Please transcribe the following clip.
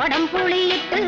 கோடம் புளியிட்டு